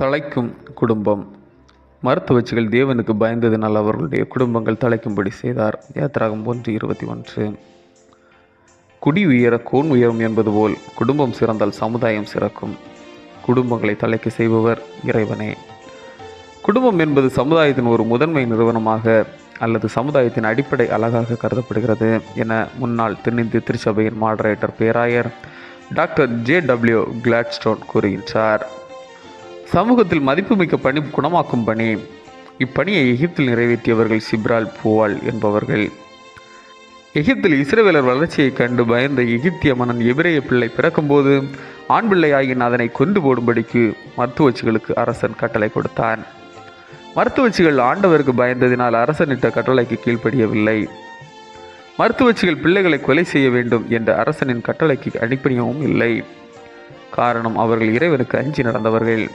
தலைக்கும் குடும்பம். மருத்துவச்சிகள் தேவனுக்கு பயந்ததினால் அவர்களுடைய குடும்பங்கள் தழைக்கும்படி செய்தார். யாத்ராகம் ஒன்று இருபத்தி ஒன்று. குடி உயர கோன் உயரும் என்பது போல் குடும்பம் சிறந்தால் சமுதாயம் சிறக்கும். குடும்பங்களை தலைக்க செய்பவர் இறைவனே. குடும்பம் என்பது சமுதாயத்தின் ஒரு முதன்மை நிறுவனமாக அல்லது சமுதாயத்தின் அடிப்படை அழகாக கருதப்படுகிறது என முன்னாள் தென்னிந்திய திருச்சபையின் மாடரேட்டர் பேராயர் டாக்டர் ஜே டபிள்யூ கிளாட்ஸ்டோன் கூறுகின்றார். சமூகத்தில் மதிப்புமிக்க பணி குணமாக்கும் பணி. இப்பணியை எகிப்தில் நிறைவேற்றியவர்கள் சிப்ரால் பூவால் என்பவர்கள். எகிப்தில் இஸ்ரவேலர் வளர்ச்சியைக் கண்டு பயந்த எகிப்திய மன்னன் எபிரேய பிள்ளை பிறக்கும்போது ஆண் பிள்ளையாகின் அதனை கொண்டு போடும்படிக்கு மருத்துவச்சிகளுக்கு அரசன் கட்டளை கொடுத்தான். மருத்துவச்சிகள் ஆண்டவருக்கு பயந்ததினால் அரசனிட்ட கட்டளைக்கு கீழ்ப்படியவில்லை. மருத்துவச்சிகள் பிள்ளைகளை கொலை செய்ய வேண்டும் என்ற அரசனின் கட்டளைக்கு அடிப்பணியவும் இல்லை. காரணம் அவர்கள் இறைவனுக்கு அஞ்சி நடந்தவர்கள்.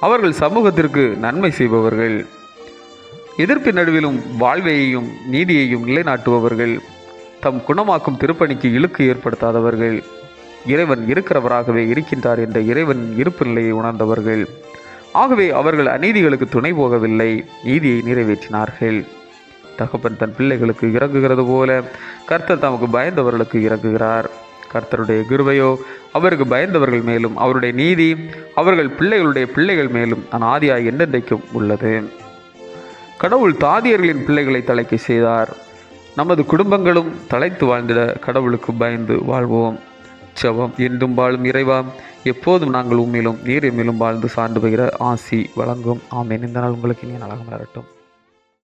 அவர்கள் சமூகத்திற்கு நன்மை செய்பவர்கள். எதிர்ப்பின் நடுவிலும் வாழ்வையையும் நீதியையும் நிலைநாட்டுபவர்கள். தம் குணமாக்கும் திருப்பணிக்கு இழுக்கு ஏற்படுத்தாதவர்கள். இறைவன் இருக்கிறவராகவே இருக்கின்றார் என்ற இறைவன் இருப்பு நிலையை உணர்ந்தவர்கள். ஆகவே அவர்கள் அநீதிகளுக்கு துணை போகவில்லை நீதியை நிறைவேற்றினார்கள். தகப்பன் தன் பிள்ளைகளுக்கு இறங்குகிறது போல கர்த்தர் தமக்கு பயந்தவர்களுக்கு இறங்குகிறார். கர்த்தருடைய கிருபையோ அவருக்கு பயந்தவர்கள் மேலும் அவருடைய நீதி அவர்கள் பிள்ளைகளுடைய பிள்ளைகள் மேலும் அநாதியாய் என்றென்றைக்கும் உள்ளது. கடவுள் தாதியர்களின் பிள்ளைகளை தலைக்க செய்தார். நமது குடும்பங்களும் தலைத்து வாழ்ந்திட கடவுளுக்கு பயந்து வாழ்வோம். செவம் என்றும் வாழும் இறைவா எப்போதும் நாங்கள் உண்மையிலும் நீர் மேலும் வாழ்ந்து சார்ந்து பகிர ஆசி வழங்கும். ஆமேன். இந்த நாள் உங்களுக்கு இனி நலகம் வரட்டும்